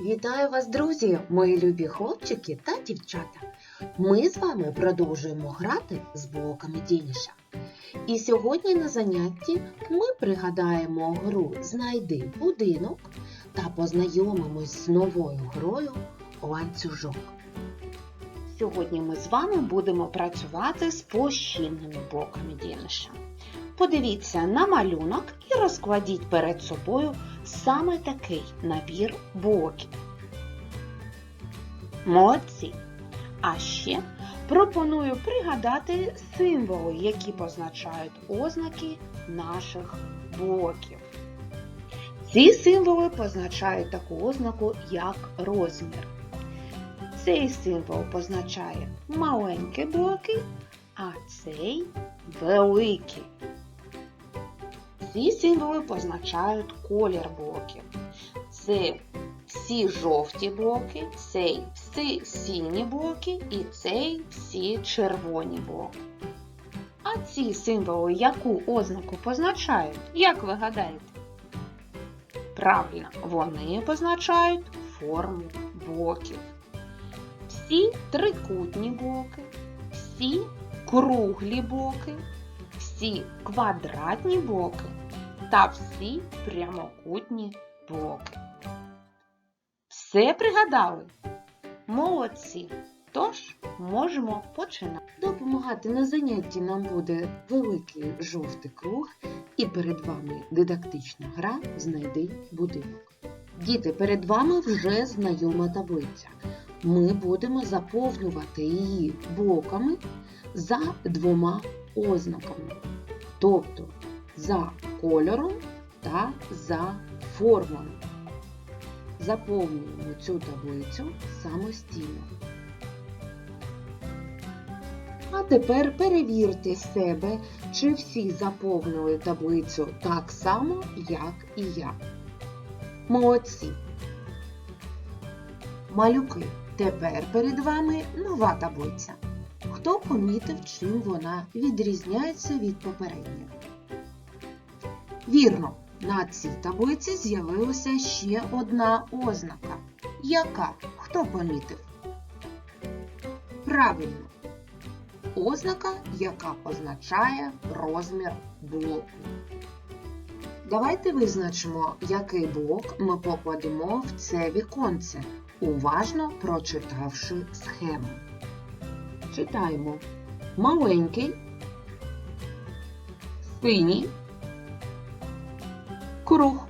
Вітаю вас, друзі, мої любі хлопчики та дівчата. Ми з вами продовжуємо грати з блоками Дініша. І сьогодні на занятті ми пригадаємо гру Знайди будинок та познайомимось з новою грою ланцюжок. Сьогодні ми з вами будемо працювати з площинними блоками Дініша. Подивіться на малюнок розкладіть перед собою саме такий набір блоків. Молодці! А ще пропоную пригадати символи, які позначають ознаки наших блоків. Ці символи позначають таку ознаку, як розмір. Цей символ позначає маленькі блоки, а цей великі. Ці символи позначають колір блоків. Це всі жовті блоки, цей всі сині блоки і цей всі червоні блоки. А ці символи яку ознаку позначають? Як ви гадаєте? Правильно, вони позначають форму блоків. Всі трикутні блоки, всі круглі блоки, всі квадратні блоки та всі прямокутні блоки. Все пригадали? Молодці! Тож можемо починати. Допомагати на занятті нам буде великий жовтий круг, і перед вами дидактична гра Знайди будинок. Діти, перед вами вже знайома таблиця. Ми будемо заповнювати її блоками за двома ознаками, тобто за кольором та за формою. Заповнюємо цю таблицю самостійно. А тепер перевірте себе, чи всі заповнили таблицю так само, як і я. Молодці! Малюки, тепер перед вами нова таблиця. Хто помітив, чим вона відрізняється від попередньої? Вірно, на цій таблиці з'явилася ще одна ознака. Яка? Хто помітив? Правильно. Ознака, яка позначає розмір блоку. Давайте визначимо, який блок ми покладемо в це віконце, уважно прочитавши схему. Читаємо маленький, синій, круг.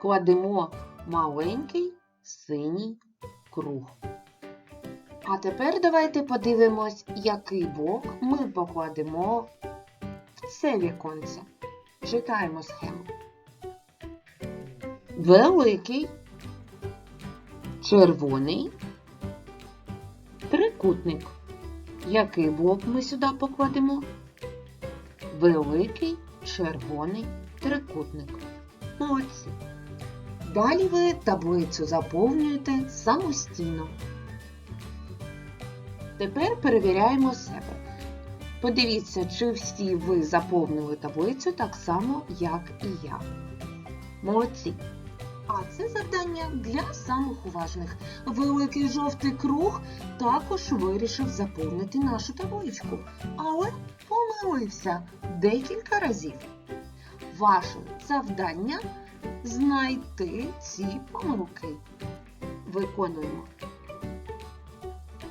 Кладемо маленький синій круг. А тепер давайте подивимось, який блок ми покладемо в це віконце. Читаємо схему. Великий, червоний, трикутник. Який блок ми сюди покладемо? Великий червоний трикутник. Молодці. Далі ви таблицю заповнюєте самостійно. Тепер перевіряємо себе. Подивіться, чи всі ви заповнили таблицю так само, як і я. Молодці. А це завдання для самих уважних. Великий жовтий круг також вирішив заповнити нашу табличку, але помилився декілька разів. Ваше завдання знайти ці помилки. Виконуємо.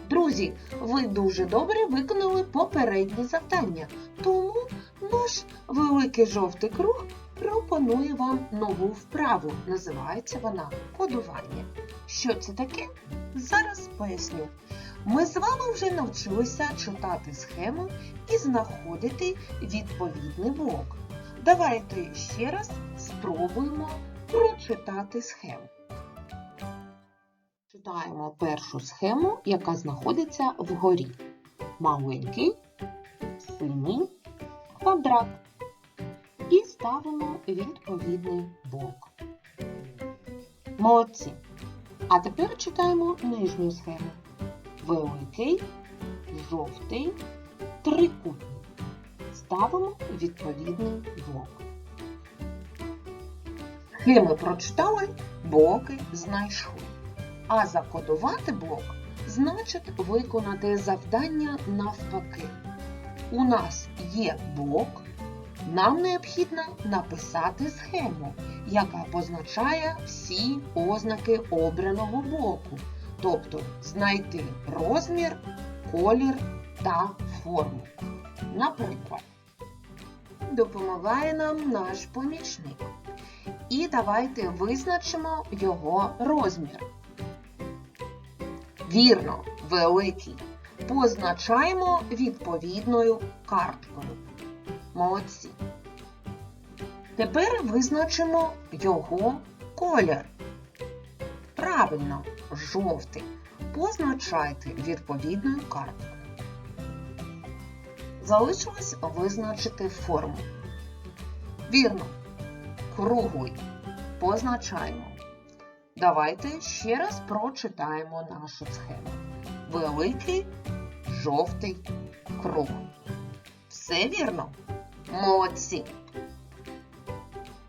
Друзі, ви дуже добре виконали попереднє завдання, тому наш великий жовтий круг пропонує вам нову вправу. Називається вона кодування. Що це таке? Зараз поясню. Ми з вами вже навчилися читати схему і знаходити відповідний блок. Давайте ще раз спробуємо прочитати схему. Читаємо першу схему, яка знаходиться вгорі. Маленький, синій квадрат. І ставимо відповідний блок. Молодці. А тепер читаємо нижню схему. Великий, жовтий, трикутник. Ставимо відповідний блок. Схеми прочитали, блоки знайшли. А закодувати блок значить виконати завдання навпаки. У нас є блок, нам необхідно написати схему, яка позначає всі ознаки обраного блоку, тобто знайти розмір, колір та форму. Наприклад, допомагає нам наш помічник. І давайте визначимо його розмір. Вірно, великий. Позначаємо відповідною карткою. Молодці. Тепер визначимо його колір. Правильно, жовтий. Позначайте відповідною карткою. Залишилось визначити форму. Вірно, круглий. Позначаємо. Давайте ще раз прочитаємо нашу схему. Великий, жовтий, круг. Все вірно? Молодці!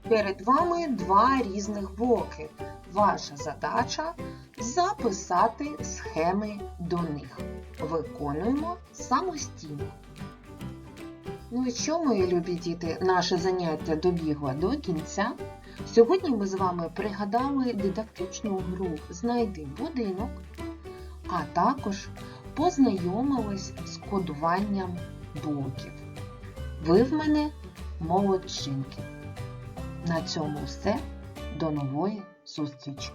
Перед вами два різних блоки. Ваша задача записати схеми до них. Виконуємо самостійно. Ну і що, мої любі діти, наше заняття добігло до кінця. Сьогодні ми з вами пригадали дидактичну гру Знайди будинок, а також познайомились з кодуванням блоків. Ви в мене молодчинки. На цьому все. До нової зустрічі!